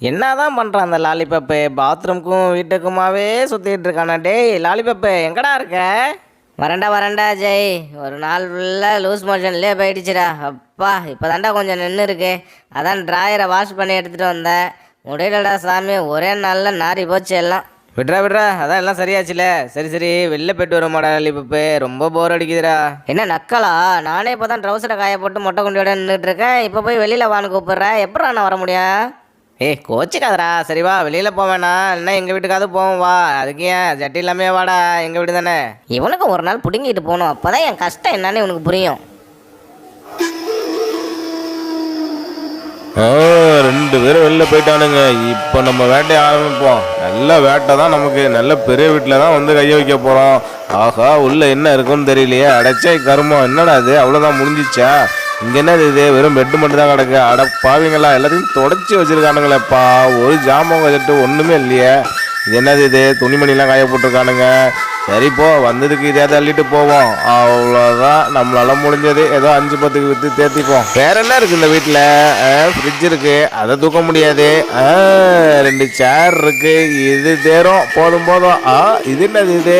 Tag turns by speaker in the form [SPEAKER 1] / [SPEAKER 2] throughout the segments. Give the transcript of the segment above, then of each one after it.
[SPEAKER 1] என்னதான் பண்ணுறான் அந்த லாலிபப்பு? பாத்ரூம்க்கும் வீட்டுக்குமாவே சுற்றிட்டு இருக்கானா டேய் லாலிபப்பு எங்கடா இருக்க?
[SPEAKER 2] வரண்டா வரண்டா ஜெய் ஒரு நாள் ஃபுல்லாக லூஸ் மோஷன்லேயே போயிடுச்சுடா. அப்பா இப்போ தாண்டா கொஞ்சம் நின்று இருக்கு அதான் ட்ராயரை வாஷ் பண்ணி எடுத்துகிட்டு வந்தேன். முடியலடா சாமி ஒரே நாளில் நாரி போச்சு எல்லாம்.
[SPEAKER 1] விட்றா விட்றா. அதான் எல்லாம் சரியாச்சுல. சரி சரி. வெளில போயிட்டு வருமாடா லாலிபப்பு. ரொம்ப போர் அடிக்குதுடா.
[SPEAKER 2] என்ன நக்கலா? நானே இப்போ தான் ட்ரௌசரை காய போட்டு மொட்டை குண்டியோட நின்றுட்டு இருக்கேன். இப்போ போய் வெளியில் வான்னு கூப்பிட்றேன். எப்படா நான் வர முடியும்?
[SPEAKER 1] ஏய் கோச்சிக்காதடா. சரி வா வெளியில் போவேண்ணா இல்லைன்னா எங்கள் வீட்டுக்காவது போவோம் வா. அதுக்கு ஏன்? ஜட்டி இல்லாமே வாடா. எங்கள் வீடு தானே?
[SPEAKER 2] இவனுக்கு ஒரு நாள் பிடுங்கிட்டு போகணும் அப்போ தான் என் கஷ்டம் என்னன்னு இவனுக்கு புரியும்.
[SPEAKER 3] ரெண்டு பேரும் வெளில போயிட்டானுங்க. இப்போ நம்ம வேட்டையை ஆரம்பிப்போம். நல்ல வேட்டை தான் நமக்கு. நல்ல பெரிய வீட்டில் தான் வந்து கைய வைக்க போகிறோம் ஆஹா உள்ள என்ன இருக்குன்னு தெரியலையே. அடைச்சே கருமம். என்னடா இது? அவ்வளோதான் முடிஞ்சிச்சா? இங்கே என்னது இது? வெறும் பெட்டு மட்டும் தான் கிடக்கு. அட பாவிங்களா எல்லாத்தையும் தொடச்சி வச்சிருக்கானுங்களேப்பா. ஒரு ஜாமான் வச்சுட்டு ஒன்றுமே இல்லையே. இது என்னது இது? துணிமணிலாம் காய போட்டிருக்கானுங்க. சரி போ. வந்ததுக்கு இதே தள்ளிட்டு போவோம். அவ்வளோதான் நம்மளால முடிஞ்சது. ஏதோ அஞ்சு பத்துக்கு விற்று தேத்திப்போம். வேற என்ன இருக்கு இந்த வீட்டில் ஃப்ரிட்ஜ் இருக்கு. அதை தூக்க முடியாது. ரெண்டு சேர் இருக்கு. இது தேரும். போதும் போதும். ஆ இது என்னது இது?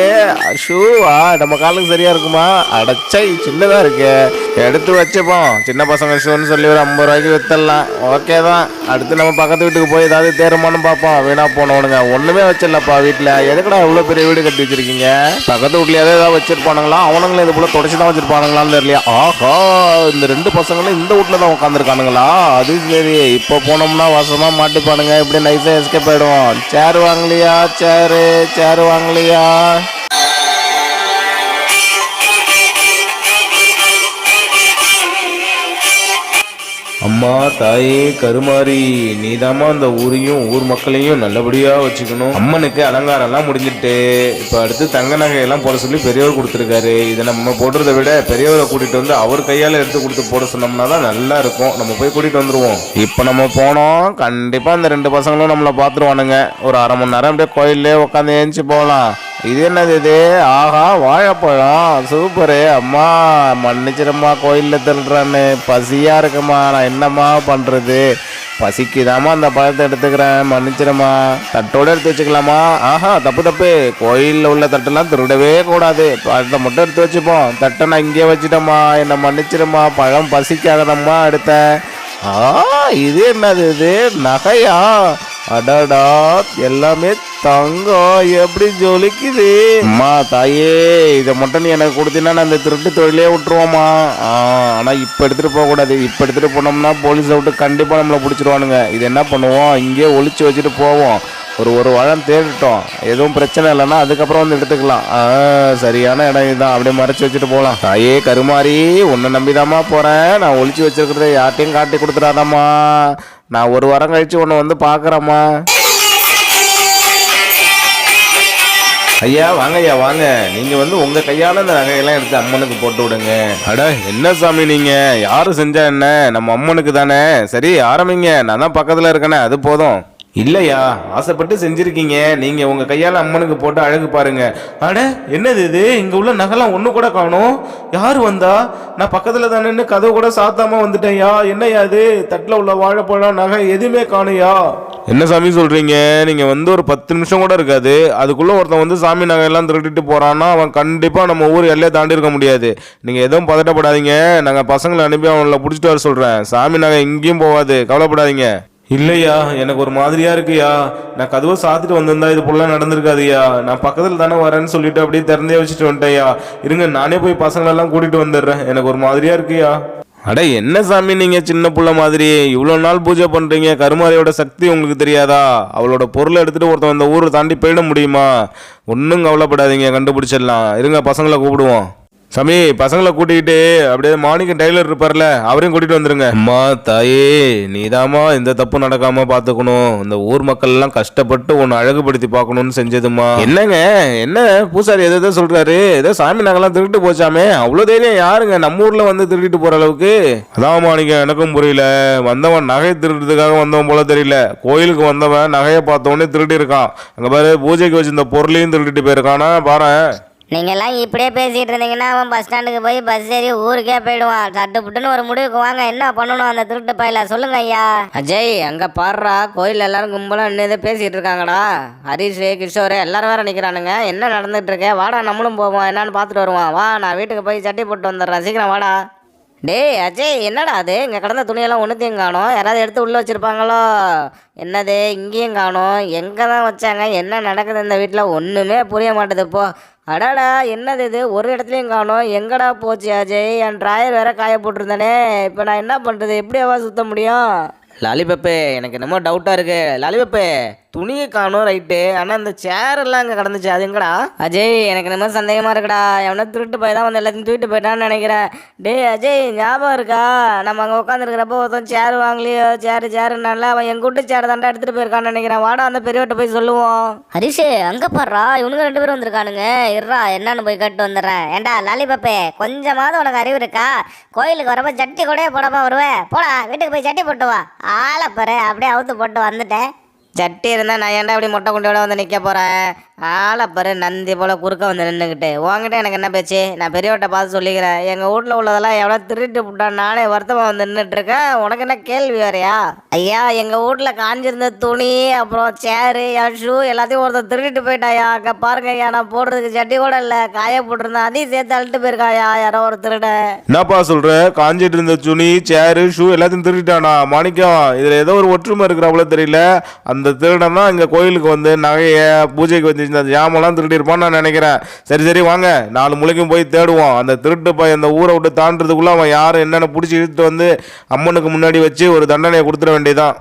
[SPEAKER 3] ஷூவா நம்ம காலுக்கு சரியா இருக்குமா? அடைச்சை சின்னதா இருக்கு. எடுத்து வச்சுப்போம். சின்ன பசங்க ஷூன்னு சொல்லி ஒரு ஐம்பது ரூபாய்க்கு வித்தரலாம். ஓகே தான். அடுத்து நம்ம பக்கத்து வீட்டுக்கு போய் ஏதாவது தேருமான்னு பார்ப்போம். வீணா போனவனுங்க. ஒண்ணுமே வச்சிடலப்பா வீட்டில் எதுக்குடா இவ்வளோ பெரிய வீடு கட்டி வச்சிருக்கீங்க? பக்கத்து வீட்லயாவது ஏதாவது வச்சிருப்பானுங்களா? அவனுங்களும் இது போல தொடச்சி தான் வச்சிருப்பானுங்களான்னு தெரியலையா? ஆஹா இந்த ரெண்டு பசங்களும் இந்த வீட்டில் தான் உட்காந்துருக்கானுங்களா அது சரி இப்போ போனோம்னா வசமா மாட்டிப்பானுங்க. இப்படி நைஸாக எஸ்கேப் ஆயிடுவோம் சேர் வாங்கலையா? சேரு சேர் வாங்கலையா? அம்மா தாயே கருமாரி நீதாம்மா அந்த ஊரையும் ஊர் மக்களையும் நல்லபடியா வச்சுக்கணும். அம்மனுக்கு அலங்காரம் எல்லாம் முடிஞ்சிட்டு இப்ப அடுத்து தங்க நகையெல்லாம் போட சொல்லி பெரியவர் கொடுத்துருக்காரு. இதை நம்ம போடுறதை விட பெரியவரை கூட்டிட்டு வந்து அவர் கையால எடுத்து கொடுத்து போட சொன்னோம்னா தான் நல்லா இருக்கும். நம்ம போய் கூட்டிட்டு வந்துருவோம். இப்ப நம்ம போனோம். கண்டிப்பா அந்த ரெண்டு பசங்களும் நம்மளை பார்த்துருவானுங்க. ஒரு அரை மணி நேரம் அப்படியே கோயிலே உட்காந்து ஏஞ்சி போகலாம். இது என்னது இது? ஆஹா வாழைப்பழம். சூப்பரு அம்மா மன்னிச்சிடம்மா கோயிலில் திருடுறான்னு பசியாக இருக்குமா? நான் என்னம்மா பண்ணுறது பசிக்குதாம்மா அந்த பழத்தை எடுத்துக்கிறேன். மன்னிச்சிரம்மா தட்டோடு எடுத்து வச்சுக்கலாமா? ஆஹா தப்பு தப்பு. கோயிலில் உள்ள தட்டெல்லாம் திருடவே கூடாது. பழத்தை மட்டும் எடுத்து வச்சுப்போம். தட்டை நான் இங்கேயே வச்சுட்டேம்மா. என்னை மன்னிச்சிரம்மா பழம் பசிக்காதனம்மா எடுத்தேன். ஆ இது என்னது இது? நகையா? அடடா எல்லாமே தங்கம் எப்படி ஜொலிக்குது? அம்மா தாயே இதை மட்டும் நீ எனக்கு கொடுத்தீங்கன்னா நான் இந்த திருட்டு தொழிலே விட்டுருவோம்மா. ஆனால் இப்போ எடுத்துகிட்டு போகக்கூடாது. இப்போ எடுத்துகிட்டு போனோம்னா போலீஸை விட்டு கண்டிப்பாக நம்மளை பிடிச்சிருவானுங்க. இது என்ன பண்ணுவோம்? இங்கேயே ஒழிச்சு வச்சுட்டு போவோம். ஒரு ஒரு வாழம் தேடிட்டோம். எதுவும் பிரச்சனை இல்லைன்னா அதுக்கப்புறம் வந்து எடுத்துக்கலாம். ஆ சரியான இடம் இதுதான். அப்படியே மறைச்சி வச்சுட்டு போகலாம். தாயே கருமாறி உன்னை நம்பிதாம்மா போகிறேன் நான் ஒழிச்சு வச்சிருக்கிறத யார்ட்டையும் காட்டி கொடுத்துடாதாம்மா. நான் ஒரு வாரம் கழிச்சு உன்னை வந்து பார்க்குறேம்மா. ஐயா வாங்க ஐயா வாங்க. நீங்க வந்து உங்க கையால இந்த நகையெல்லாம் எடுத்து அம்மனுக்கு போட்டு விடுங்க. அட என்ன சாமி நீங்க? யாரு செஞ்சா என்ன? நம்ம அம்மனுக்கு தானே. சரி ஆரம்பிங்க. நான் தான் பக்கத்துல இருக்கேனே அது போதும். இல்லையா? ஆசைப்பட்டு செஞ்சுருக்கீங்க. நீங்கள் உங்கள் கையால் அம்மனுக்கு போட்டு அழகு பாருங்க. அட என்னது இது? இங்கே உள்ள நகைலாம் ஒன்று கூட காணும். யார் வந்தா? நான் பக்கத்தில் தானே கதவு கூட சாத்தாமல் வந்துட்டேன்யா. என்னையா இது? தட்டில் உள்ள வாழைப்பழம் நகை எதுவுமே காணுயா என்ன சாமி சொல்கிறீங்க நீங்கள் வந்து ஒரு பத்து நிமிஷம் கூட இருக்காது. அதுக்குள்ளே ஒருத்தன் வந்து சாமி நகையெல்லாம் திருட்டிட்டு போகிறான்னா அவன் கண்டிப்பாக நம்ம ஊர் எல்லையை தாண்டி இருக்க முடியாது. நீங்கள் எதுவும் பதட்டப்படாதீங்க. நாங்கள் பசங்களை அனுப்பி அவங்கள பிடிச்சிட்டு வர சொல்கிறேன் சாமி நகை எங்கேயும் போகாது. கவலைப்படாதீங்க. இல்லையா? எனக்கு ஒரு மாதிரியா இருக்குயா? நான் கதவை சாத்திட்டு வந்திருந்தா இது போல நடந்திருக்காதுயா? நான் பக்கத்தில் தானே வரேன்னு சொல்லிட்டு அப்படியே திறந்தே வச்சுட்டு வந்துட்டேயா? இருங்க நானே போய் பசங்களெல்லாம் கூட்டிட்டு வந்துடுறேன். எனக்கு ஒரு மாதிரியா இருக்குயா? அட என்ன சாமி நீங்க சின்ன புள்ள மாதிரி? இவ்வளோ நாள் பூஜை பண்றீங்க. கருமாரியோட சக்தி உங்களுக்கு தெரியாதா? அவளோட பொருளை எடுத்துட்டு ஒருத்தன் இந்த ஊரை தாண்டி போயிட முடியுமா? ஒன்றும் கவலைப்படாதீங்க கண்டுபிடிச்சிடலாம். இருங்க பசங்களை கூப்பிடுவோம். சாமி பசங்களை கூட்டிக்கிட்டு அப்படியே மாணிக்க டெய்லர் இருப்பார்ல அவரையும் கூட்டிட்டு வந்துருங்க. அம்மா தாயே நீதாம்மா இந்த தப்பு நடக்காம பாத்துக்கணும் இந்த ஊர் மக்கள் எல்லாம் கஷ்டப்பட்டு உன்னை அழகுபடுத்தி பார்க்கணும்னு செஞ்சதுமா என்னங்க என்ன பூசாரி எதை எதோ சொல்றாரு. ஏதோ சாமி நகைலாம் திருட்டு போச்சாமே. அவ்வளோ தைரியம் யாருங்க நம்ம ஊர்ல வந்து திருடிட்டு போற அளவுக்கு? அதான் மாணிக்கம் எனக்கும் புரியல. வந்தவன் நகை திருடுறதுக்காக வந்தவன் போல தெரியல. கோயிலுக்கு வந்தவன் நகையை பார்த்த உடனே திருடி இருக்கான் அங்க பாரு பூஜைக்கு வச்சிருந்த பொருளையும் திருடிட்டு போயிருக்கானா. பாரு
[SPEAKER 4] நீங்கள்லாம் இப்படியே பேசிகிட்டு இருந்தீங்கன்னா அவன் பஸ் ஸ்டாண்டுக்கு போய் பஸ் ஏறி ஊருக்கே போயிடுவான். சட்டு புட்டுன்னு ஒரு முடிவுக்கு வாங்க. என்ன பண்ணணும் அந்த திருட்டு பயில? சொல்லுங்க ஐயா.
[SPEAKER 2] அஜய் அங்கே பாடுறா கோயில் எல்லாரும் கும்பலாக நின்று பேசிகிட்டு இருக்காங்கடா. ஹரிஷ் கிஷோர் எல்லாரும் வேற நிற்கிறானுங்க என்ன நடந்துட்டு இருக்கே? வாடா நம்மளும் போவோம். என்னன்னு பார்த்துட்டு வருவான். வா நான் வீட்டுக்கு போய் சட்டி போட்டு வந்துடுறேன். சீக்கிரம் வாடா. டேய் அஜய் என்னடா அது? இங்கே கடந்த துணியெல்லாம் ஒன்றுத்தையும் காணும். யாராவது எடுத்து உள்ளே வச்சுருப்பாங்களோ? என்னது? இங்கேயும் காணும். எங்கே தான் வச்சாங்க? என்ன நடக்குது இந்த வீட்டில் ஒன்றுமே புரிய மாட்டேது. இப்போது அடாடா என்னது இது? ஒரு இடத்துலையும் காணும். எங்கடா போச்சு அஜய்? என் ட்ராயர் வேற காய போட்டிருந்தானே. இப்போ நான் என்ன பண்ணுறது எப்படியாவா சுத்த முடியும்?
[SPEAKER 1] லாலிபப்பு எனக்கு என்னமோ டவுட்டாக இருக்கு. லாலிபப்பு! துணியை காணும் ரைட்டு ஆனால் இந்த சேர் எல்லாம் அங்கே கிடந்துச்சு. அது எங்கடா?
[SPEAKER 2] அஜய் எனக்கு என்னமோ சந்தேகமாக இருக்குடா. எவனோ திருட்டு போய் தான் வந்து எல்லாத்தையும் தூக்கிட்டு போயிட்டான்னு நினைக்கிறேன். டேய் அஜய் ஞாபகம் இருக்கா? நம்ம அங்கே உட்காந்துருக்கிறப்போ ஒருத்தன் சேர் வாங்கலையோ? சேரு சேருனால அவன் எங்கள் வீட்டு சேர் தாண்டா எடுத்துகிட்டு போயிருக்கான்னு நினைக்கிறேன். வாடா அந்த பெரியவட்ட போய் சொல்லுவோம்.
[SPEAKER 4] ஹரிஷு அங்க பாடுறா இவனுங்க ரெண்டு பேரும் வந்திருக்கானுங்க. இருறா என்னன்னு போய் கட்டு வந்துடுறேன். ஏண்டா லாலிபப்பே கொஞ்சமாவது உனக்கு அறிவு இருக்கா? கோயிலுக்கு வரப்ப ஜட்டி கூட போடாம வருவேன் போடா வீட்டுக்கு போய் ஜட்டி போட்டு வா. ஆளை பாரு அப்படியே அவுத்து போட்டு வந்துட்டேன்.
[SPEAKER 2] சட்டி இருந்தால் நான் ஏன்டா அப்படி மொட்டை குண்டியோட வந்து நிற்க போகிறேன் ஆளை பாரு நந்தி போல் குறுக்க வந்து நின்றுக்கிட்டு உங்ககிட்ட எனக்கு என்ன பேச்சு? நான் பெரியவட்ட பார்த்து சொல்லிக்கிறேன். எங்கள் வீட்டில் உள்ளதெல்லாம் எவ்வளோ திருட்டு விட்டான் நானே வருத்தமாக வந்து நின்றுட்டு இருக்கேன் உனக்கு என்ன கேள்வி வேறையா? ஐயா எங்கள் வீட்டில் காஞ்சிருந்த துணி அப்புறம் சேரு என் ஷூ எல்லாத்தையும் ஒருத்தர் திருட்டு போயிட்டாயா? அங்கே பாருங்க ஐயா நான் போடுறதுக்கு சட்டி கூட இல்லை. காய போட்டிருந்தேன் அதையும் சேர்த்து அழுட்டு போயிருக்காயா? யாரோ ஒரு திருட.
[SPEAKER 3] என்னப்பா சொல்கிறேன் காஞ்சிட்டு இருந்த துணி சேரு ஷூ எல்லாத்தையும் திருட்டானா மாணிக்கம் இதில் ஏதோ ஒரு ஒற்றுமை இருக்கிறாப்புல தெரியல. அந்த திருடன் தான் இங்கே கோயிலுக்கு வந்து நகையை பூஜைக்கு வச்சிருந்த ஜாமெல்லாம் திருடிருப்பான்னு நான் நினைக்கிறேன். சரி சரி வாங்க. நாலு முளைக்கும் போய் தேடுவோம். அந்த திருட்டு பையன் அந்த ஊரை விட்டு தாண்டுறதுக்குள்ளே அவன் யாரும் என்னென்ன பிடிச்சி இழுத்து வந்து அம்மனுக்கு முன்னாடி வச்சு ஒரு தண்டனையை கொடுத்துட வேண்டியதான்